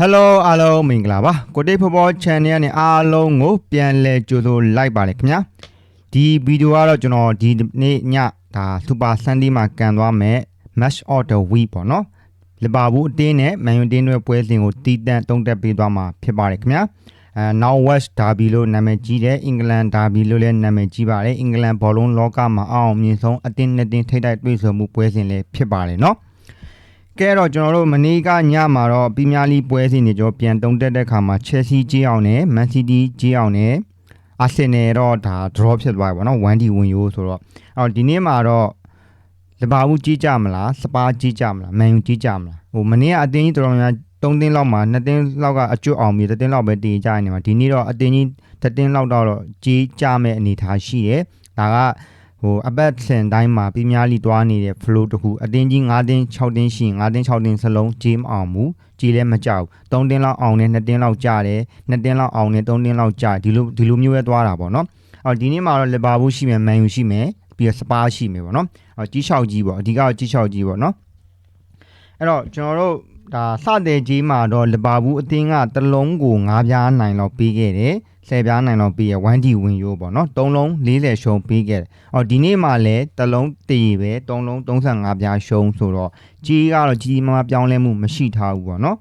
Hello အားလုံးမင်္ဂလာပါကိုတိတ်ဖော်ဖော် channel နဲ့အားလုံးကိုပြန်လဲကြိုဆိုလိုက်ပါလေခင်ဗျာဒီဗီဒီယိုကတော့ကျွန်တော်ဒီနေ့ညဒါ Super Sunday မှာကန်သွားမယ် Match of the Week ပေါ့နော်လီဗာပူးအတင်းနဲ့မန်ယူတင်းတွေပွဲစဉ်ကိုတီးတန့်တုံးတက်ပေးသွားမှာဖြစ်ပါတယ်ခင်ဗျာအဲ Now West Derby လို့နာမည်ကြီးတယ်အင်္ဂလန် Derby လို့လည်းနာမည်ကြီးပါတယ်အင်္ဂလန်ဘောလုံးလောကမှာအအောင်မြင်ဆုံးအတင်းနဲ့တင်းထိပ်တိုက်တွေ့ဆုံမှုပွဲစဉ်လည်းဖြစ်ပါတယ်နော် ကဲတော့ကျွန်တော်တို့မနေ့ကညမှာတော့ပီးမြားလီပွဲစဉ်တွေကျွန်တော်ပြန်တုံးတက်တဲ့ခါမှာ Chelsea ကြီးအောင်နဲ့ Man City ကြီးအောင်နဲ့ Arsenal တော့ဒါ draw ဖြစ်သွားပြီပေါ့နော် 1D ဝင်ရိုးဆိုတော့အော်ဒီနေ့မှာတော့လီဗာပူးကြီးကြမလားစပါးကြီးကြမလားမန်ယူကြီးကြမလားဟိုမနေ့ကအတင်းကြီးတော်တော်များ3တင်းလောက်မှာ2တင်းလောက်ကအကျွတ်အောင်ပြီး3တင်းလောက်ပဲတည်ကြနေမှာဒီနေ့တော့အတင်းကြီး3တင်းလောက်တော့ကြီးကြမဲ့အနေအထားရှိတယ်ဒါက ဟိုအပတ်စင်တိုင်းမှာပြင်းများလီတွားနေတဲ့ flow တခုအတင်းကြီး9တင်း6တင်းရှိရင်9တင်း6တင်းစလုံးကြီးမအောင်ဘူးကြီးလည်းမကြောက်3တင်းလောက်အောင်နဲ့2တင်းလောက်ကြတယ်2တင်းလောက်အောင်နဲ့3တင်းလောက်ကြဒီလိုဒီလိုမျိုးပဲသွားတာပေါ့နော်အော်ဒီနေ့မှာတော့လီဗာပူးရှိမယ်မန်ယူရှိမယ်ပြီးတော့စပါးရှိမယ်ပေါ့နော်အော်ကြီး6ကြီးပေါ့အဓိကတော့ကြီး6ကြီးပေါ့နော်အဲ့တော့ကျွန်တော်တို့ဒါစတဲ့ကြီးမှာတော့လီဗာပူးအတင်းကတစ်လုံးကို9ပြားနိုင်လောက်ပေးခဲ့တယ် ဆယ်ပြားနိုင်လောက်ပေးရ 1D ဝင်ရိုးပေါ့နော်၃လုံး40ရှုံးပေးခဲ့တယ်အော်ဒီနေ့မှလည်းတစ်လုံးတည်ပဲ၃လုံး35ပြားရှုံးဆိုတော့ကြီးကတော့ကြီးကြီးမားမားပြောင်းလဲမှုမရှိထားဘူးပေါ့နော်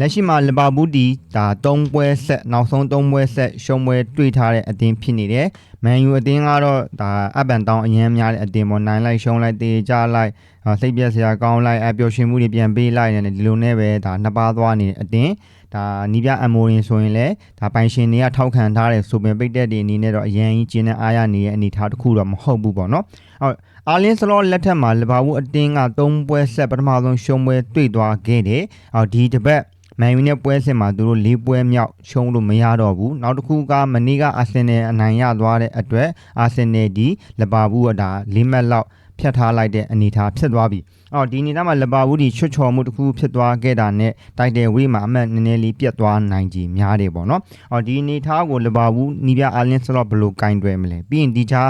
လက်ရှိမှာလီဗာပူးဒီဒါ၃ပွဲဆက်နောက်ဆုံး၃ပွဲဆက်ရှုံးပွဲတွေ့ထားတဲ့အသင်းဖြစ်နေတယ်မန်ယူအသင်းကတော့ဒါအပန်တောင်းအရင်များတဲ့အသင်းပေါ့နိုင်လိုက်ရှုံးလိုက်တေကြလိုက်အာစိတ်ပြက်စရာကောင်းလိုက်အပျော်ရွှင်မှုတွေပြန်ပေးလိုက်နေတယ်ဒီလိုနဲ့ပဲဒါနှစ်ပါးသွားနေတဲ့အသင်း ဒါနီးပြအမိုရင်ဆိုရင်လည်းဒါပိုင်ရှင်တွေကထောက်ခံထားတဲ့ဆိုပင်ပိတ်တဲ့တွေအနေနဲ့တော့အရင်ကြီးကျင်းတဲ့အားရနေတဲ့အနေအထားတစ်ခုတော့မဟုတ်ဘူးပေါ့နော်ဟုတ်အာလင်းစလောလက်ထက်မှာလီဗာပူးအတင်းက၃ပွဲဆက်ပထမဆုံးရှုံးပွဲတွေ့သွားခဲ့တယ်ဟောဒီတစ်ပတ်မန်ယူနဲ့ပွဲစဉ်မှာသူတို့၄ပွဲမြောက်ရှုံးလို့မရတော့ဘူးနောက်တစ်ခုကမနေ့ကအာဆင်နယ်အနိုင်ရသွားတဲ့အတွက်အာဆင်နယ်ဒီလီဗာပူးကဒါ၄မှတ်လောက် ဖြတ်ထားလိုက်တဲ့အနေအထားဖြစ်သွားပြီအော်ဒီအနေနဲ့မှာလီဗာပူးဒီချွတ်ချော်မှုတစ်ခုဖြစ်သွားခဲ့တာနဲ့တိုက်တယ်ဝေးမှာအမှတ်နည်းနည်းလေးပြတ်သွားနိုင်ကြီးများတယ်ပေါ့နော်အော်ဒီအနေထားကိုလီဗာပူးနီးပြအာလင်းစလော့ဘယ်လိုကင်တွယ်မလဲပြီးရင်ဒီချာ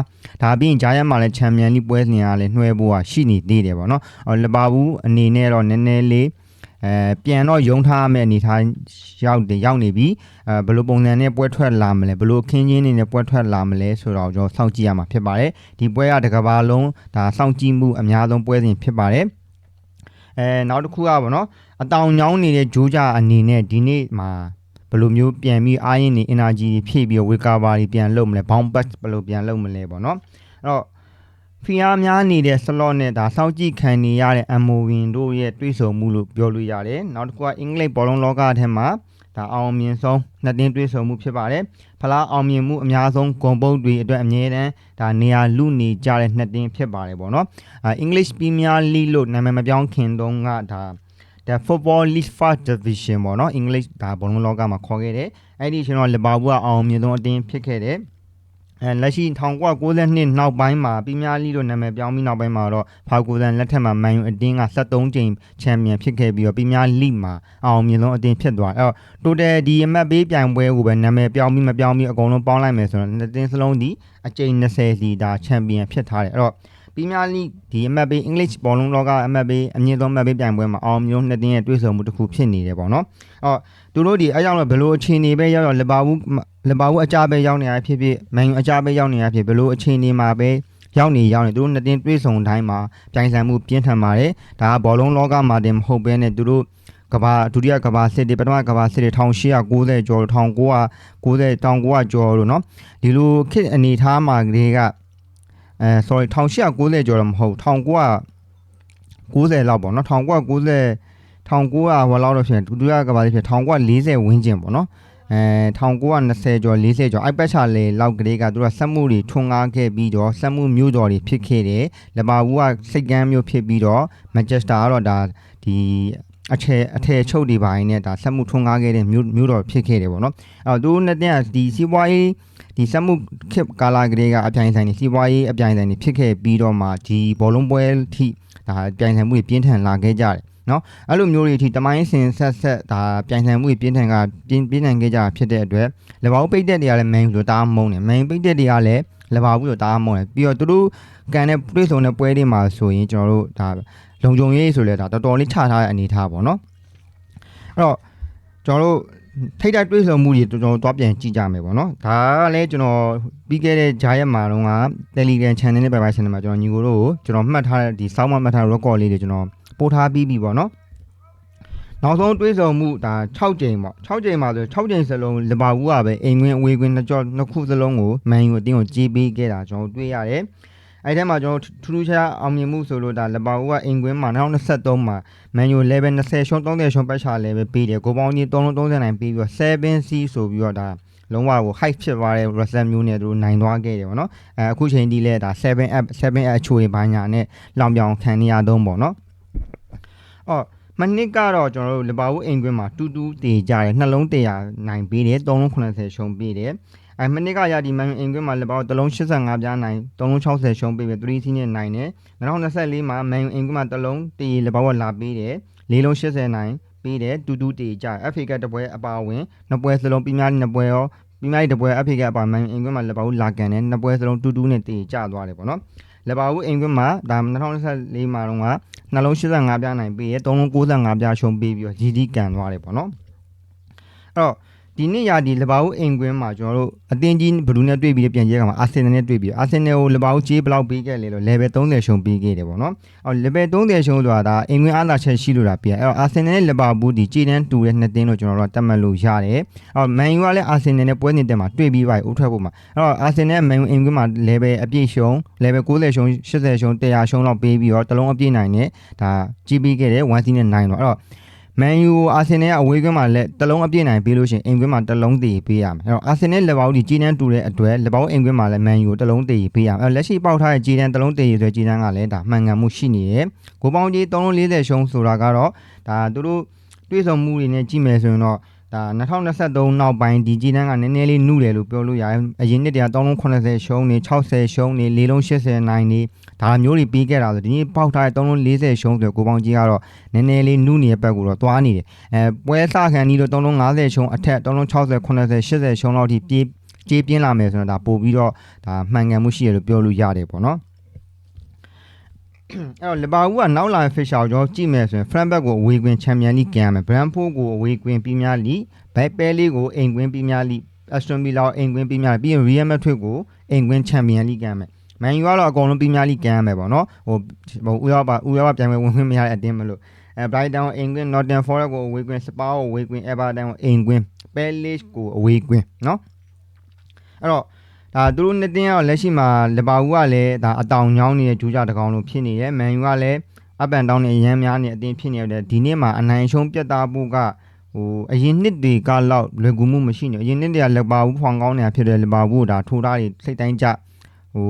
ဒါပြီးရင်ဂျာယန်မှာလည်းချန်ပီယံလိပွဲစဉ်ကလည်းနှွှဲဖို့ကရှိနေသေးတယ်ပေါ့နော်အော်လီဗာပူးအနေနဲ့တော့နည်းနည်းလေး အဲပြန်တော့ယုံထားရမယ့်အနေထားရောက်တယ်ရောက်နေပြီအဲဘယ်လိုပုံစံနဲ့ပွဲထွက်လာမလဲဘယ်လိုအခင်းချင်းနေနဲ့ပွဲထွက်လာမလဲဆိုတော့ကျွန်တော်စောင့်ကြည့်ရမှာဖြစ်ပါတယ်ဒီပွဲကတစ်ကမ္ဘာလုံးဒါစောင့်ကြည့်မှုအများဆုံးပွဲစဉ်ဖြစ်ပါတယ်အဲနောက်တစ်ခုကပေါ့နော်အတောင်ညောင်းနေတဲ့ဂျိုးကြအနေနဲ့ဒီနေ့မှာဘယ်လိုမျိုးပြန်ပြီးအားရင်နေ energy တွေဖြည့်ပြီး recovery ပြန်လုပ်မလဲ bounce back ဘယ်လိုပြန်လုပ်မလဲပေါ့နော်အဲ့တော့ ဖီအားများနေတဲ့ slot နဲ့ဒါစောင့်ကြည့်ခံနေရတဲ့ Amovin တို့ရဲ့တွေးဆုံမှုလို့ပြောလို့ရတယ်နောက်တစ်ခုကအင်္ဂလိပ်ဘောလုံးလောကထဲမှာဒါအောင်မြင်ဆုံးနှစ်တင်းတွေးဆုံမှုဖြစ်ပါတယ်ဖလားအောင်မြင်မှုအများဆုံးဂုံပုတ်တွေအတွက်အမြဲတမ်းဒါနေရာလူနေကြတဲ့နှစ်တင်းဖြစ်ပါတယ်ပေါ့နော်အာ English Premier League လို့နာမည်မပြောင်းခင်တုန်းကဒါ the football league first division ပေါ့နော် English ဒါဘောလုံးလောကမှာခေါ်ခဲ့တယ်အဲ့ဒီအချိန်တော့လီဗာပူးကအောင်မြင်ဆုံးအတင်းဖြစ်ခဲ့တယ် အဲလက်ရှိ1992နောက်ပိုင်းမှာပီးမြားလီလို့နာမည်ပြောင်းပြီးနောက်ပိုင်းမှာတော့ဖာကိုလန်လက်ထက်မှာမန်ယူအတင်းက73ကြိမ်ချန်ပီယံဖြစ်ခဲ့ပြီးတော့ပီးမြားလီမှာအောင်မြင်ဆုံးအတင်းဖြစ်သွားတယ်အဲ့တော့ total ဒီအမှတ်ပေးပြိုင်ပွဲကိုပဲနာမည်ပြောင်းပြီးမပြောင်းပြီးအကုန်လုံးပေါင်းလိုက်မယ်ဆိုတော့နှစ်တင်းစလုံးဒီအကြိမ်20စီဒါချန်ပီယံဖြစ်ထားတယ်အဲ့တော့ ပီးမြားလိဒီအမတ်ပေး English ဘောလုံးလောကအမတ်ပေးအမြင့်ဆုံးအမတ်ပေးပြိုင်ပွဲမှာအောင်မျိုးနှစ်တင်းရဲ့တွေ့ဆုံမှုတစ်ခုဖြစ်နေတယ်ပေါ့နော်။အော်သူတို့ဒီအကြောင်းတော့ဘယ်လိုအခြေအနေပဲရောက်ရောက်လီဗာပူးလီဗာပူးအကြပဲရောက်နေရဖြစ်ဖြစ်မန်ယူအကြပဲရောက်နေရဖြစ်ဘယ်လိုအခြေအနေမှာပဲရောက်နေရောက်နေသူတို့နှစ်တင်းတွေ့ဆုံတိုင်းမှာပြိုင်ဆိုင်မှုပြင်းထန်ပါတယ်။ဒါကဘောလုံးလောကမှာတင်မဟုတ်ဘဲနဲ့သူတို့ကဘာဒုတိယကဘာစစ်တွေပထမကဘာစစ်တွေ1890ကျော်1990 1900ကျော်လို့နော်ဒီလိုခေတ်အနေထားမှာကလေးက အဲ sorry 1890ကျော်တော့မဟုတ်1990လောက်ပေါ့နော်1990 1900ဟောလောက်တော့ဖြစ်ဒုတိယကဘာစစ်ဖြစ်1940ဝန်းကျင်ပေါ့နော်အဲ1920ကျော်40ကျော်အိုက်ပတ်ချာလေလောက်ကလေးကသူကစက်မှုတွေထွန်းကားခဲ့ပြီးတော့စက်မှုမျိုးတော်တွေဖြစ်ခဲ့တယ်လဘာဘူးကစိတ်ကမ်းမျိုးဖြစ်ပြီးတော့မန်ချက်စတာကတော့ဒါဒီအထည်အထည်ချုပ်တွေပိုင်းနဲ့ဒါစက်မှုထွန်းကားခဲ့တဲ့မျိုးမျိုးတော်ဖြစ်ခဲ့တယ်ပေါ့နော်အဲ့တော့သူနှစ်တဲ့ဒီစီးပွားရေး ဒီစက်မှုခေတ်ကာလကလေးကအပြိုင်ဆိုင်တွေစီးပွားရေးအပြိုင်ဆိုင်တွေဖြစ်ခဲ့ပြီးတော့မှဒီဘောလုံးပွဲထိဒါပြိုင်ဆိုင်မှုတွေပြင်းထန်လာခဲ့ကြတယ်နော်အဲ့လိုမျိုးတွေအထိတမိုင်းစင်ဆက်ဆက်ဒါပြိုင်ဆိုင်မှုတွေပြင်းထန်ကပြင်းပြင်းထန်ခဲ့ကြတာဖြစ်တဲ့အတွက်လဘောက်ပိတ်တဲ့တွေကလည်းမန်ယူလိုတားမုံတယ်မန်ယူပိတ်တဲ့တွေကလည်းလဘောက်ဘူးလိုတားမုံတယ်ပြီးတော့သူတို့ကန်တဲ့ပြေဆုံးတဲ့ပွဲတွေမှာဆိုရင်ကျွန်တော်တို့ဒါလုံခြုံရေးဆိုလဲဒါတော်တော်လေးချထားတဲ့အနေအထားပေါ့နော်အဲ့တော့ကျွန်တော်တို့ ထိတ်တိုက်တွေးဆုံမှုတွေကျွန်တော်တို့သွားပြန်ကြည့်ကြမယ်ပေါ့နော်ဒါကလည်းကျွန်တော်ပြီးခဲ့တဲ့ဂျာရက်မှာတော့က Telegram channel နဲ့ပဲပဲ channel မှာကျွန်တော်ညီကိုတို့ကိုကျွန်တော်မှတ်ထားတဲ့ဒီစောင်းမမှတ်ထားတဲ့ record လေးတွေကျွန်တော်ပို့ထားပြီးပြီပေါ့နော်နောက်ဆုံးတွေးဆုံမှုဒါ6ကြိမ်ပေါ့6ကြိမ်မှာဆို6ကြိမ်စလုံးလီဗာပူးကပဲအိမ်ဝင်အဝေးဝင်နှစ်ကြောနှစ်ခုစလုံးကိုမန်ယူအတင်းကိုကြေးပေးခဲ့တာကျွန်တော်တွေ့ရတယ် အဲ့ထဲမှာကျွန်တော်ထူးထူးခြားအောင်မြင်မှုဆိုလို့ဒါလီဗာပူးကအိမ်ကွင်းမှာ2023မှာမန်ယူ level 20ရှုံး30ရှုံးပတ်ချာ level ပေးတယ်ကိုပေါင်းကြီး339ပေးပြီးတော့ 7C ဆိုပြီးတော့ဒါလုံးဝကို height ဖြစ်သွားတဲ့ Russell မျိုးနဲ့သူတို့နိုင်သွားခဲ့တယ်ပေါ့နော်အဲအခုချိန်ဒီလဲဒါ7 app 7 app အချိုတွေဘာညာနဲ့လောင်ပြောင်ခံနေရတော့ပေါ့နော်အော်မနစ်ကတော့ကျွန်တော်တို့လီဗာပူးအိမ်ကွင်းမှာတူတူတည်ကြတယ်နှလုံးတရာနိုင်ပေးတယ်3လုံး80ရှုံးပေးတယ် အဲမနစ်ကရဒီမန်အိမ်ကွင်းမှာလီဗာပူးတစ်လုံး85ပြားနိုင်3လုံး60ရှုံးပေးပြီး3စီးနဲ့နိုင်တယ်2024မှာမန်အိမ်ကွင်းမှာတစ်လုံးတည်လီဗာပူးလာပေးတယ်၄လုံး80နိုင်ပေးတယ်တူတူတည်ကြ FA ကတပွဲအပါဝင်နှစ်ပွဲစလုံးပြီးများနှစ်ပွဲရောပြီးများတပွဲ FA ကအပါမန်အိမ်ကွင်းမှာလီဗာပူးလာကန်တယ်နှစ်ပွဲစလုံးတူတူနဲ့တည်ကြသွားတယ်ပေါ့နော်လီဗာပူးအိမ်ကွင်းမှာဒါ2024မှာတော့ကနှလုံး85ပြားနိုင်ပေးရ3လုံး95ပြားရှုံးပေးပြီးတော့ GD ကန်သွားတယ်ပေါ့နော်အဲ့တော့ ဒီနေ့ရာဒီလီဗာပူးအိမ်ကွင်းမှာကျွန်တော်တို့အသင်းကြီးဘလူးနဲ့တွေ့ပြီးပြန်ရဲကမှာအာဆင်နယ်နဲ့တွေ့ပြီးအာဆင်နယ်ကိုလီဗာပူးကြေးဘယ်လောက်ပေးခဲ့လဲလို့ level 30ရှုံးပေးခဲ့တယ်ပေါ့နော်အော် level 30ရှုံးဆိုတာဒါအိမ်ကွင်းအားသာချက်ရှိလို့တာပြအဲ့တော့အာဆင်နယ်နဲ့လီဗာပူးဒီကြေးတန်းတူတဲ့နှစ်တင်းလို့ကျွန်တော်တို့ကတတ်မှတ်လို့ရတယ်အော်မန်ယူကလည်းအာဆင်နယ်နဲ့ပွဲနေတဲ့မှာတွေ့ပြီးပါဦးထွက်ဖို့မှာအဲ့တော့အာဆင်နယ်မန်ယူအိမ်ကွင်းမှာ level အပြည့်ရှုံး level 90ရှုံး80ရှုံး100ရှုံးလောက်ပေးပြီးတော့တလုံးအပြည့်နိုင်နဲ့ဒါကြီးပြီးခဲ့တယ်1စီးနဲ့9တော့အဲ့တော့ မန်ယူအာဆင်နယ်ကအဝေးကွင်းမှာလည်းတလုံးအပြည့်နိုင်ပေးလို့ရှိရင်အိမ်ကွင်းမှာတလုံးတည်ပေးရမယ်အဲ့တော့အာဆင်နယ်လက်ဘောက်ဒီကြီးတန်းတူတဲ့အတွက်လက်ဘောက်အိမ်ကွင်းမှာလည်းမန်ယူကိုတလုံးတည်ပေးရမယ်အဲ့တော့လက်ရှိပေါက်ထားတဲ့ကြီးတန်းတလုံးတည်ဆိုတဲ့ကြီးတန်းကလည်းဒါမှန်ကန်မှုရှိနေတယ်ကိုပေါင်းကြီး340ရှုံးဆိုတာကတော့ဒါသူတို့တွေးဆောင်မှုတွေနဲ့ကြည့်မယ်ဆိုရင်တော့ ဒါ2023နောက်ပိုင်းဒီကြီးတန်းကနည်းနည်းလေးနုတယ်လို့ပြောလို့ရတယ်အရင်နှစ်တည်းက380ရှုံးနေ60ရှုံးနေ4လုံး80နိုင်နေဒါမျိုးတွေပြီးခဲ့တာဆိုဒီနေ့ပေါက်ထားတဲ့3လုံး40ရှုံးဆိုကိုပေါင်းကြီးကတော့နည်းနည်းလေးနုနေတဲ့ဘက်ကိုတော့သွားနေတယ်အဲပွဲစခံဒီလို3လုံး50ရှုံးအထက်3လုံး60 80 80ရှုံးလောက်ထိပြေးကြေးပြင်းလာမယ်ဆိုတော့ဒါပို့ပြီးတော့ဒါမှန်ကန်မှုရှိရလို့ပြောလို့ရတယ်ပေါ့နော် အဲ့တော့လီဗာပူးကနောက်လာဖစ်ရှာကိုကျွန်တော်ကြည့်မယ်ဆိုရင် front back ကိုအဝေးကွင်းချန်ပီယံလိကန်ရမယ် Brentford ကိုအဝေးကွင်းပြီးများလိ back pair လေးကိုအိမ်ကွင်းပြီးများလိ Aston Villa ကိုအိမ်ကွင်းပြီးများလိပြီးရင် Real Madrid ကိုအိမ်ကွင်းချန်ပီယံလိကန်ရမယ်မန်ယူကတော့အကုန်လုံးပြီးများလိကန်ရမယ်ပေါ့နော်ဟိုဟိုဥရောပဥရောပပြိုင်ပွဲဝင်ခွင့်မရတဲ့အတင်းမလို့အဲ Brighton ကိုအိမ်ကွင်း Nottingham Forest ကိုအဝေးကွင်း Spurs ကိုအဝေးကွင်း Everton ကိုအိမ်ကွင်း Palace ကိုအဝေးကွင်းနော်အဲ့တော့ ဒါသူတို့နှစ်တင်းကတော့လက်ရှိမှာလီဗာပူးကလည်းဒါအတောင်ညောင်းနေတဲ့ဂျူးကြတကောင်လိုဖြစ်နေတယ်မန်ယူကလည်း up and down နဲ့အရမ်းများနေအတင်းဖြစ်နေတယ်ဒီနေ့မှာအနိုင်ရှုံးပြတ်သားဖို့ကဟိုအရင်နှစ်တွေကလောက်လွယ်ကူမှုမရှိနေအရင်နှစ်တွေကလီဗာပူးဖောင်ကောင်းနေတာဖြစ်တယ်လီဗာပူးဒါထိုးထားတွေစိတ်တိုင်းကြဟို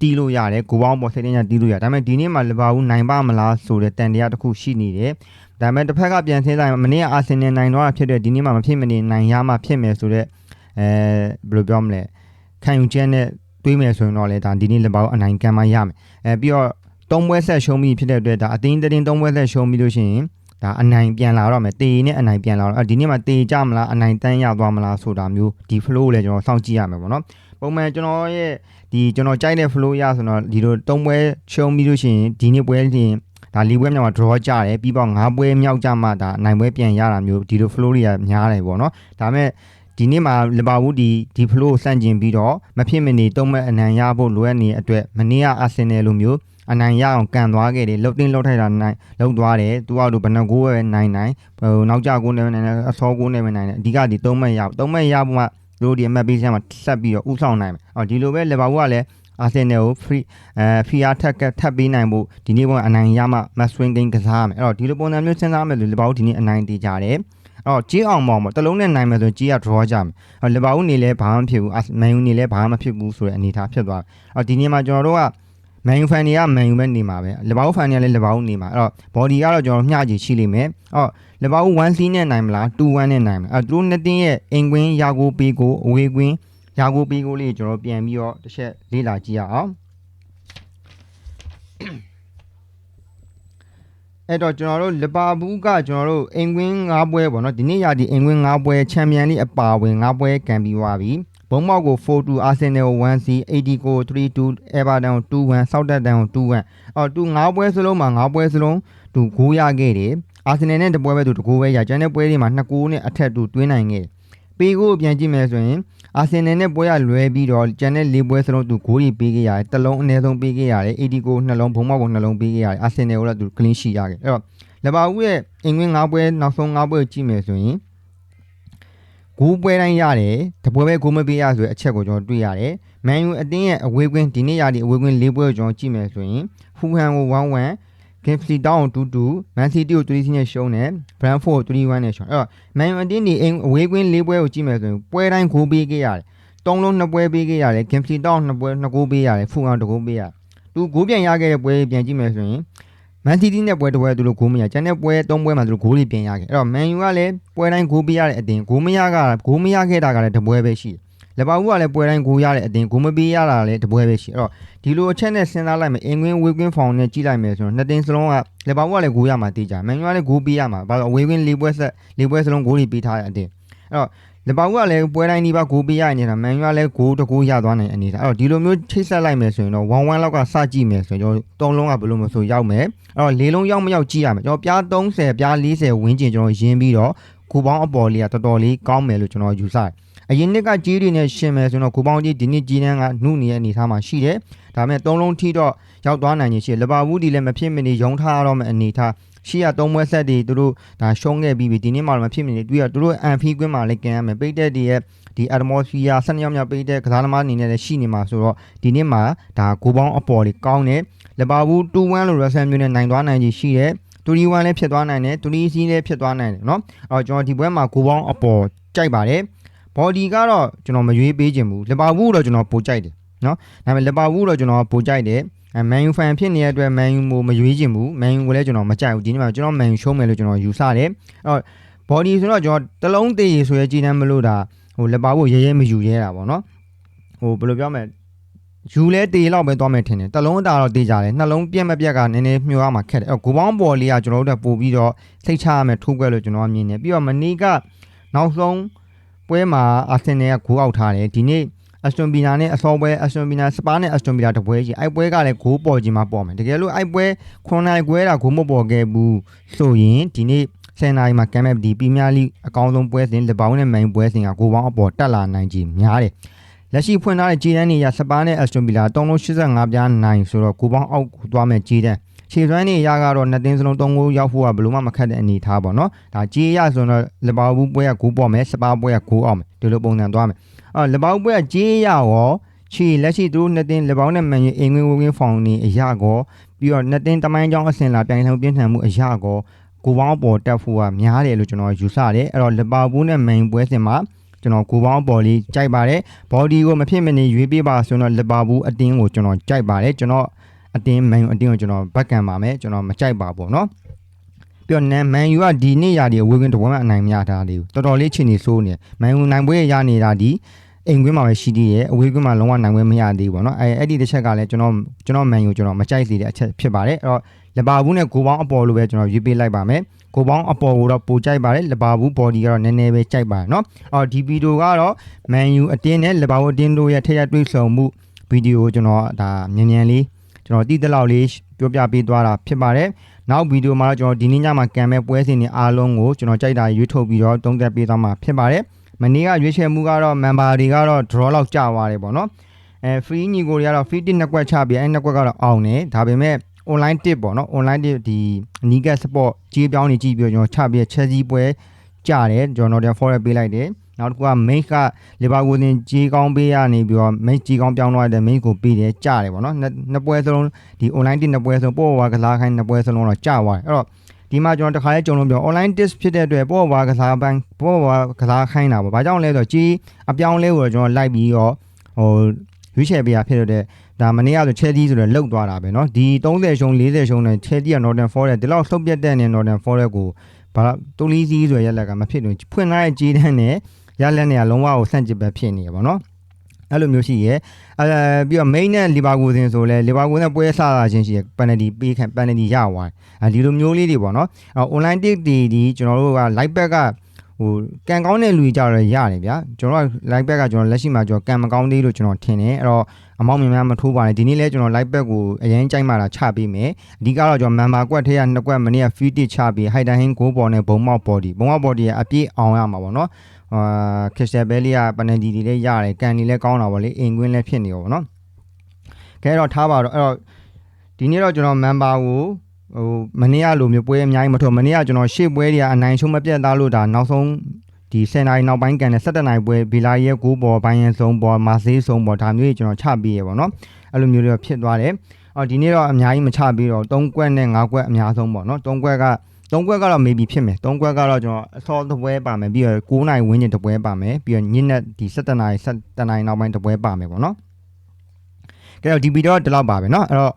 တီးလို့ရတယ်ကိုပေါင်းပေါ်စိတ်တိုင်းကြတီးလို့ရဒါပေမဲ့ဒီနေ့မှာလီဗာပူးနိုင်ပါမလားဆိုတဲ့တန်တရားတစ်ခုရှိနေတယ်ဒါပေမဲ့တစ်ဖက်ကပြန်ဆင်းလိုက်မနေ့ကအာဆင်နယ်နိုင်တော့ဖြစ်တဲ့ဒီနေ့မှာမဖြစ်မနေနိုင်ရမှဖြစ်မယ်ဆိုတော့အဲဘယ်လိုပြောမလဲ ခံယူချက်နဲ့တွေးမယ်ဆိုရင်တော့လေဒါဒီနေ့လီဗာပူးအနိုင်ကန်မှရမယ်အဲပြီးတော့သုံးပွဲဆက်ရှုံးပြီးဖြစ်တဲ့အတွက်ဒါအတင်းတင်းသုံးပွဲဆက်ရှုံးပြီးလို့ရှိရင်ဒါအနိုင်ပြန်လာတော့မယ်တေနဲ့အနိုင်ပြန်လာတော့အဲဒီနေ့မှာတေကြမလားအနိုင်တန်းရသွားမလားဆိုတာမျိုးဒီ flow ကိုလည်းကျွန်တော်စောင့်ကြည့်ရမယ်ပေါ့နော်ပုံမှန်ကျွန်တော်ရဲ့ဒီကျွန်တော်ကြိုက်တဲ့ flow ရဆိုတော့ဒီလိုသုံးပွဲရှုံးပြီးလို့ရှိရင်ဒီနေ့ပွဲချင်းဒါလီပွဲမြောက်မှာ draw ကြတယ်ပြီးတော့၅ပွဲမြောက်ကြမှဒါအနိုင်ပွဲပြန်ရတာမျိုးဒီလို flow တွေကများတယ်ပေါ့နော်ဒါပေမဲ့ ဒီနေ့မှာလီဗာပူးဒီဒီ flow ကိုစန့်ကျင်ပြီးတော့မဖြစ်မနေတုံးမဲ့အနိုင်ရဖို့လိုအပ်နေတဲ့အတွက်မနေ့ကအာဆင်နယ်လိုမျိုးအနိုင်ရအောင်ကန်သွားခဲ့တယ်လှုပ်တင်းလှုပ်ထိုက်တာနိုင်လှုပ်သွားတယ်သူကတော့ဘယ်နှကိုးပဲနိုင်နိုင်ဟိုနောက်ကြကိုးနေပဲနိုင်နိုင်အစောကိုးနေပဲနိုင်နိုင်အဓိကဒီသုံးမဲ့ရသုံးမဲ့ရဖို့မှသူတို့ဒီအမှတ်ပေးစမ်းမှာဆက်ပြီးတော့ဥဆောင်နိုင်မယ်အော်ဒီလိုပဲလီဗာပူးကလည်းအာဆင်နယ်ကို free အဲ free ထက်ကထပ်ပေးနိုင်ဖို့ဒီနေ့ကအနိုင်ရမှ match win game ကစားရမယ်အဲ့တော့ဒီလိုပုံစံမျိုးစဉ်းစားမယ်လို့လီဗာပူးဒီနေ့အနိုင်တည်ကြတယ် အော်ကြီးအောင်မောင်ပေါ့တလုံးနဲ့နိုင်မယ်ဆိုရင်ကြီးက draw ကြမယ်အော်လီဗာပူးနေလဲဘာမှမဖြစ်ဘူးမန်ယူနေလဲဘာမှမဖြစ်ဘူးဆိုတဲ့အနေအထားဖြစ်သွားတယ်အော်ဒီနေ့မှာကျွန်တော်တို့ကမန်ယူဖန်တွေကမန်ယူပဲနေမှာပဲလီဗာပူးဖန်တွေကလည်းလီဗာပူးနေမှာအဲ့တော့ body ကတော့ကျွန်တော်မျှကြည့်ရှိလိမ့်မယ်အော်လီဗာပူး1 C နဲ့နိုင်မလား2 1နဲ့နိုင်မလားအဲ့သူတို့နှစ်တင်းရဲ့အင်ကွင်းယာကိုပေးကိုအဝေးကွင်းယာကိုပေးကိုလေးကျွန်တော်ပြန်ပြီးတော့တစ်ချက်လေ့လာကြည့်ရအောင် အဲ့တော့ကျွန်တော်တို့လီဗာပူးကကျွန်တော်တို့အင်ကွင်း၅ပွဲပေါ့နော်ဒီနေ့ရာဒီအင်ကွင်း၅ပွဲချန်ပီယံလိအပါဝင်၅ပွဲကန်ပြီးသွားပြီဘုံမောက်ကို4-2 Arsenal 1-C 80ကို3-2 Everton 2-1 Southampton 2-1အော်သူ၅ပွဲစလုံးမှာ၅ပွဲစလုံးသူဂိုးရခဲ့တယ်အာဆင်နယ်နဲ့တပွဲပဲသူတကူပဲရကျန်တဲ့ပွဲတွေမှာ2ကူနဲ့အထက်သူတွင်းနိုင်ခဲ့ပေးကိုပြန်ကြည့်မယ်ဆိုရင် အာဆင်နယ်နဲ့ပွဲရလွဲပြီးတော့ကျန်တဲ့၄ပွဲစလုံးသူဂိုးတွေပေးခဲ့ရတယ်တစ်လုံးအနည်းဆုံးပေးခဲ့ရတယ်80ကိုနှလုံးဘုံမောက်ကိုနှလုံးပေးခဲ့ရတယ်အာဆင်နယ်ကိုလည်းသူ clean sheet ရခဲ့အဲ့တော့လဘာဦးရဲ့အင်္ဂွင်း၅ပွဲနောက်ဆုံး၅ပွဲကိုကြည့်မယ်ဆိုရင်ဂိုးပွဲတိုင်းရတယ်တပွဲပဲဂိုးမပေးရဆိုတဲ့အချက်ကိုကျွန်တော်တွေ့ရတယ်မန်ယူအတင်းရဲ့အဝေးကွင်းဒီနေ့ရာဒီအဝေးကွင်း၄ပွဲကိုကျွန်တော်ကြည့်မယ်ဆိုရင်ဖူဟန်ကို1-1 Gimsley Town ကို2-2 Man City ကို3-0နဲ့ရှုံးတယ် Brentford ကို3-1နဲ့ရှုံးအဲ့တော့မန်ယူအတင်းဒီအိမ်အဝေးကွင်း၄ပွဲကိုကြည့်မယ်ဆိုရင်ပွဲတိုင်းဂိုးပေးခဲ့ရတယ်တုံးလုံးနှစ်ပွဲပေးခဲ့ရတယ် Gimsley Town နှစ်ပွဲနှစ်ဂိုးပေးရတယ်ဖူဟန်တစ်ဂိုးပေးရတယ်သူဂိုးပြန်ရခဲ့တဲ့ပွဲပြန်ကြည့်မယ်ဆိုရင် Man City နဲ့ပွဲတစ်ပွဲသူတို့ဂိုးမရကျန်တဲ့ပွဲ၃ပွဲမှာသူတို့ဂိုးတွေပြန်ရခဲ့အဲ့တော့ Man U ကလည်းပွဲတိုင်းဂိုးပေးရတဲ့အတင်းဂိုးမရကဂိုးမရခဲ့တာကလည်းတစ်ပွဲပဲရှိတယ် လဘာဦးကလည်းပွဲတိုင်းဂိုးရတဲ့အတင်းဂိုးမပေးရတာလည်းတစ်ပွဲပဲရှိအဲ့တော့ဒီလိုအချက်နဲ့စဉ်းစားလိုက်မယ်အင်ကွင်းဝေးကွင်းဖောင်နဲ့ကြည့်လိုက်မယ်ဆိုတော့နှစ်တင်းစလုံးကလဘာဦးကလည်းဂိုးရမှာတေးကြမန်ယူကလည်းဂိုးပေးရမှာဘာလို့အဝေးကွင်း၄ပွဲဆက်၄ပွဲစလုံးဂိုးတွေပေးထားတဲ့အတင်းအဲ့တော့လဘာဦးကလည်းပွဲတိုင်းဒီပါဂိုးပေးရနေတာမန်ယူကလည်းဂိုးတစ်ဂိုးရသွားနိုင်အနေဒါအဲ့တော့ဒီလိုမျိုးချိတ်ဆက်လိုက်မယ်ဆိုရင်တော့1-1လောက်ကစကြည့်မယ်ဆိုရင်ကျွန်တော်၃လုံးကဘယ်လိုမဆိုရောက်မယ်အဲ့တော့၄လုံးရောက်မရောက်ကြည့်ရမယ်ကျွန်တော်ပြား30ပြား40ဝန်းကျင်ကျွန်တော်ရင်းပြီးတော့ ကိုပေါင်းအပေါ်လေးကတော်တော်လေးကောင်းမယ်လို့ကျွန်တော်ယူဆတယ်အရင်နှစ်ကကြီးတွေနဲ့ရှင်မယ်ဆိုတော့ကိုပေါင်းကြီးဒီနှစ်ကြီးတန်းကနှုတ်နေတဲ့အနေထားမှာရှိတယ်ဒါပေမဲ့၃လုံးထိတော့ရောက်သွားနိုင်ခြင်းရှိတယ်လဘာဝူးဒီလည်းမဖြစ်မနေရုံထားရတော့မယ့်အနေထားရှေ့ကသုံးပွဲဆက်တွေသူတို့ဒါရှုံးခဲ့ပြီးပြီဒီနေ့မှတော့မဖြစ်မနေတွေ့ရသူတို့အန်ဖီကွင်းမှာလည်းကင်ရမယ်ပိတ်တဲ့တွေရဲ့ဒီ atmosphere ဆန်းရောက်မြောက်ပိတ်တဲ့ကစားသမားအနေနဲ့လည်းရှိနေမှာဆိုတော့ဒီနေ့မှာဒါကိုပေါင်းအပေါ်လေးကောင်းတယ်လဘာဝူး2-1လို့ Russell မျိုးနဲ့နိုင်သွားနိုင်ကြီးရှိတယ် တူရီ1လည်းဖြစ်သွားနိုင်တယ်တူရီစီလည်းဖြစ်သွားနိုင်တယ်เนาะအော်ကျွန်တော်ဒီပွဲမှာကိုပေါင်းအပေါ်ကြိုက်ပါတယ်ဘော်ဒီကတော့ကျွန်တော်မရွေးပေးခြင်းဘူးလဘာဝူးတော့ကျွန်တော်ပိုကြိုက်တယ်เนาะဒါပေမဲ့လဘာဝူးတော့ကျွန်တော်ပိုကြိုက်တယ်အဲမန်ယူဖန်ဖြစ်နေတဲ့အတွက်မန်ယူကိုမရွေးခြင်းဘူးမန်ယူကိုလည်းကျွန်တော်မကြိုက်ဘူးဒီနေ့မှာကျွန်တော်မန်ယူရှုံးမယ်လို့ကျွန်တော်ယူဆတယ်အဲ့တော့ဘော်ဒီဆိုတော့ကျွန်တော်တလုံးသေးရေဆိုရဲကြည်နှမ်းမလို့ဒါဟိုလက်ပါဖို့ရဲရဲမယူရဲတာပေါ့နော်ဟိုဘယ်လိုပြောမလဲ ယူလဲတေလောက်ပဲသွားမယ်ထင်တယ်တလုံးအတာတော့တေးကြတယ်နှလုံးပြက်မပြက်ကနည်းနည်းမျောရမှာခက်တယ်အဲ့ဂိုပေါင်းပေါ်လေးကကျွန်တော်တို့တက်ပို့ပြီးတော့စိတ်ချရမယ်ထိုးခွဲလို့ကျွန်တော်ကမြင်တယ်ပြီးတော့မနီကနောက်ဆုံးပွဲမှာအာဆင်နယ်ကဂိုးအောက်ထားတယ်ဒီနေ့အက်စတွန်ဗီနာနဲ့အစောပွဲအက်စတွန်ဗီနာစပါနဲ့အက်စတွန်ဗီနာတပွဲကြီးအိုက်ပွဲကလည်းဂိုးပေါ်ခြင်းမှာပေါ်မယ်တကယ်လို့အိုက်ပွဲခွန်နိုင်ခွဲတာဂိုးမပေါ်ခဲ့ဘူးဆိုရင်ဒီနေ့ဆယ်နိုင်မှာကမ်မက်ဒီပီးမီးယားလိအကောင်းဆုံးပွဲစဉ်လဘောင်းနဲ့မိုင်ပွဲစဉ်ကဂိုးပေါင်းအပေါ်တက်လာနိုင်ကြီးများတယ် လက်ရှိဖွင့်ထားတဲ့ဂျီဒန်နေရစပါနဲ့အက်စတွန်ဗီလာ385ပြားနိုင်ဆိုတော့ဂိုးပေါင်းအောက်ကိုသွားမယ်ဂျီဒန်ခြေစွမ်းနေရကတော့နှစ်တင်းစလုံး၃ဂိုးရောက်ဖို့ကဘယ်လိုမှမခက်တဲ့အနေထားပေါ့နော်ဒါဂျီရဆိုတော့လဘောင်းဘူးပွဲကဂိုးပေါ်မယ်စပါပွဲကဂိုးအောင်မယ်ဒီလိုပုံစံသွားမယ်အော်လဘောင်းပွဲကဂျီရရောခြေလက်ရှိသူတို့နှစ်တင်းလဘောင်းနဲ့မန်ယူအင်္ဂွင်းဝင်းဖောင်နေအရာကောပြီးတော့နှစ်တင်းတမိုင်းကြောင်းအစင်လာပြိုင်ဆောင်ပြင်းထန်မှုအရာကောကိုပေါင်းပေါ်တက်ဖို့ကများတယ်လို့ကျွန်တော်ယူဆတယ်အဲ့တော့လပါဘူးနဲ့မန်ယူပွဲစဉ်မှာ ကျွန်တော်ကိုပေါင်းပေါ်လေးကြိုက်ပါတယ်ဘော်ဒီကိုမဖြစ်မနေရွေးပေးပါဆိုတော့လပါဘူးအတင်းကိုကျွန်တော်ကြိုက်ပါတယ်ကျွန်တော်အတင်းမန်ယူအတင်းကိုကျွန်တော်ဘက်ကန်ပါမယ်ကျွန်တော်မကြိုက်ပါဘူးเนาะပြီးတော့နန်မန်ယူကဒီနေ့ရာဒီဝေကွင်းတပွဲမှအနိုင်မရတာလေးကိုတော်တော်လေးချင်နေစိုးနေမန်ယူနိုင်ပွဲရနေတာဒီ အိမ်ကွင်းမှာပဲရှိသေးတယ်အဝေးကွင်းမှာလုံးဝနိုင်ပွဲမရသေးဘူးပေါ့နော်အဲအဲ့ဒီတစ်ချက်ကလည်းကျွန်တော်ကျွန်တော်မန်ယူကျွန်တော်မကြိုက်သေးတဲ့အချက်ဖြစ်ပါတယ်အဲ့တော့လဘာဘူးနဲ့ကိုပေါင်းအပေါ်လိုပဲကျွန်တော်ရွေးပေးလိုက်ပါမယ်ကိုပေါင်းအပေါ်ကိုတော့ပိုကြိုက်ပါတယ်လဘာဘူး body ကတော့နည်းနည်းပဲကြိုက်ပါတယ်เนาะအော်ဒီဗီဒီယိုကတော့မန်ယူအတင်းနဲ့လဘာဘူးအတင်းတို့ရဲ့ထက်ရတွေ့ဆုံမှုဗီဒီယိုကျွန်တော်ဒါမြန်မြန်လေးကျွန်တော်တည်တလောက်လေးပြောပြပေးသွားတာဖြစ်ပါတယ်နောက်ဗီဒီယိုမှာတော့ကျွန်တော်ဒီနေ့ညမှာကံမဲ့ပွဲစဉ်တွေအားလုံးကိုကျွန်တော်ကြိုက်တာရွေးထုတ်ပြီးတော့တုံးသက်ပေးသွားမှာဖြစ်ပါတယ် မနေ့ကရွေးချယ်မှုကတော့ member တွေကတော့ draw လောက်ကျသွားတယ်ပေါ့နော်အဲ free ညီကိုတွေကတော့ free tip နှစ်ကွက်ချပြီးအဲနှစ်ကွက်ကတော့အောင်တယ်ဒါပေမဲ့ online tip ပေါ့နော် online tip ဒီ Niga support ကြီးပြောင်းနေကြည့်ပြီးတော့ကျွန်တော်ချပြီး Chelsea ပွဲကြတယ်ကျွန်တော်တို့ forward ပေးလိုက်တယ်နောက်တစ်ခုက main က Leverkusen ကြီးကောင်းပေးရနေပြီးတော့ main ကြီးကောင်းပြောင်းသွားတဲ့ main ကိုပေးတယ်ကြတယ်ပေါ့နော်နှစ်ပွဲစလုံးဒီ online tip နှစ်ပွဲစလုံးပို့ဝါကစားခိုင်းနှစ်ပွဲစလုံးတော့ကြသွားတယ်အဲ့တော့ ဒီမှာကျွန်တော်တခါလေးကြုံလို့ပြော online test ဖြစ်တဲ့အတွက်ပို့ဝါကစားပိုင်းပို့ဝါကစားခိုင်းတာပေါ့။ဘာကြောင့်လဲဆိုတော့ကြီးအပြောင်းလဲကိုကျွန်တော်လိုက်ပြီးတော့ဟိုရွေးချယ်ပေးရဖြစ်တဲ့ဒါမနေ့ကဆို Chelsea ဆိုတော့လောက်သွားတာပဲเนาะဒီ30ရှုံး40ရှုံးနဲ့ Chelsea က Northern Forest ဒီလောက်ဆုတ်ပြတ်တဲ့နေ Northern Forest ကိုဘာလို့တူလီစီဆိုရရလက်ကမဖြစ်လို့ဖွင့်ထားတဲ့ကြီးတန်းနဲ့ရလက်နဲ့လုံးဝကိုဆန့်ကျင်ဘက်ဖြစ်နေရပါเนาะ အဲ့လိုမျိုးရှိရဲအဲပြီးတော့ main နဲ့ Leverkusen ဆိုလဲ Leverkusen နဲ့ပွဲဆတာချင်းရှိရ penalty ပေးခံ penalty ရသွားအဲဒီလိုမျိုးလေးတွေပေါ့နော် online tick တွေဒီကျွန်တော်တို့က live back ကဟဟိုကန်ကောင်းတဲ့လူကြီးကြတော့ရတယ်ဗျာကျွန်တော်က live back ကကျွန်တော်လက်ရှိမှာကျွန်တော်ကန်မကောင်းသေးလို့ကျွန်တော်ထင်တယ်အဲ့တော့အမောင်းများများမထိုးပါနဲ့ဒီနေ့လဲကျွန်တော် live back ကိုအရင်ကြိုက်မှလာချပေးမယ်အဓိကတော့ကျွန်တော် member ကွက်ထဲကနှစ်ကွက်မနေ့က feed တစ်ချပြီး high time ကိုပေါ်နဲ့ဘုံမောက် body ဘုံမောက် body ကအပြည့်အောင်ရမှာပေါ့နော် အာ crystal belly ကပနန်ဒီတွေလည်းရတယ်ကန်တွေလည်းကောင်းတာပေါ့လေအင်ကွင်းလည်းဖြစ်နေရောပေါ့နော်ကဲတော့ထားပါတော့အဲ့တော့ဒီနေ့တော့ကျွန်တော် member ကိုဟိုမနေ့ကလိုမျိုးပွဲအများကြီးမထုတ်မနေ့ကကျွန်တော်ရှေ့ပွဲတွေကအနိုင်ရှုံးမပြတ်သားလို့ဒါနောက်ဆုံးဒီ10နိုင်နောက်ပိုင်းကန်တဲ့17နိုင်ပွဲဘီလာရဲ့9ပေါ်ဘိုင်းရင်ဆုံးပေါ်မာဆေးဆုံးပေါ်ဒါမျိုးကြီးကျွန်တော်ချပြီးရပေါ့နော်အဲ့လိုမျိုးတွေဖြစ်သွားတယ်အော်ဒီနေ့တော့အများကြီးမချပြီးတော့3ကွက်နဲ့5ကွက်အများဆုံးပေါ့နော်3ကွက်က 3ကွက်ကတော့ maybe ဖြစ်မယ်3ကွက်ကတော့ကျွန်တော်အစောတစ်ပွဲပါမယ်ပြီးတော့9နိုင်ဝင်းကျင်တစ်ပွဲပါမယ်ပြီးတော့ညနေဒီ17နိုင်17နိုင်နောက်ပိုင်းတစ်ပွဲပါမယ်ပေါ့နော်ကဲတော့ဒီဗီဒီယိုတော့ဒီလောက်ပါပဲเนาะအဲ့တော့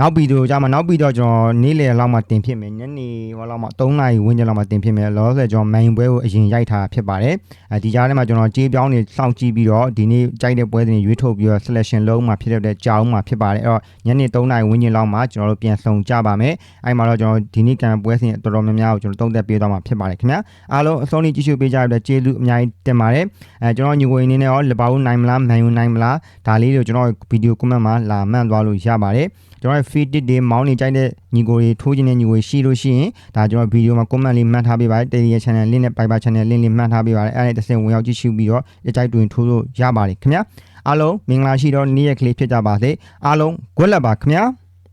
နောက်ဗီဒီယိုကြမှာနောက်ဗီဒီယိုကျွန်တော်နေ့လယ်လောက်မှတင်ဖြစ်မယ်ညနေဟောလောက်မှ3နာရီဝန်းကျင်လောက်မှတင်ဖြစ်မယ်လောဆယ်ကျွန်တော် main ပွဲကိုအရင်ရိုက်ထားဖြစ်ပါတယ်အဲဒီကြားထဲမှာကျွန်တော်ကြေးပြောင်းနေစောင့်ကြည့်ပြီးတော့ဒီနေ့ကြိုက်တဲ့ပွဲတွေရွေးထုတ်ပြီးတော့ selection လုံးမှာဖြစ်တဲ့ကြောင်းမှာဖြစ်ပါတယ်အဲ့တော့ညနေ3နာရီဝန်းကျင်လောက်မှကျွန်တော်တို့ပြန်ဆုံကြပါမယ်အဲ့မှာတော့ကျွန်တော်ဒီနေ့ကံပွဲစဉ်တော်တော်များများကိုကျွန်တော်တုံးသက်ပေးသွားမှာဖြစ်ပါတယ်ခင်ဗျာအားလုံးအဆုံးထိကြည့်ရှုပေးကြရတဲ့ကျေးဇူးအများကြီးတင်ပါတယ်အဲကျွန်တော်ညီကိုရင်းနေနဲ့ရောလပောင်းနိုင်မလားမန်ယူနိုင်မလားဒါလေးတွေကိုကျွန်တော်ဗီဒီယို comment မှာလာမှန်သွားလို့ရပါတယ် ကျွန်တော်ရဲ့ feed တွေမောင်းနေကြိုက်တဲ့ညီကိုတွေထိုးခြင်းတဲ့ညီကိုရှိလို့ရှိရင်ဒါကျွန်တော်ဗီဒီယိုမှာ comment လေးမှတ်ထားပေးပါတယ် Telegram channel link နဲ့ Viber channel link လေးမှတ်ထားပေးပါတယ်အဲ့ဒါတစ်ဆင့်ဝင်ရောက်ကြည့်ရှုပြီးတော့ကြိုက်တွင်ထိုးလို့ရပါတယ်ခင်ဗျာအားလုံးမင်္ဂလာရှိတော့နေ့ရက်ကလေးဖြစ်ကြပါစေအားလုံး good luck ပါခင်ဗျာ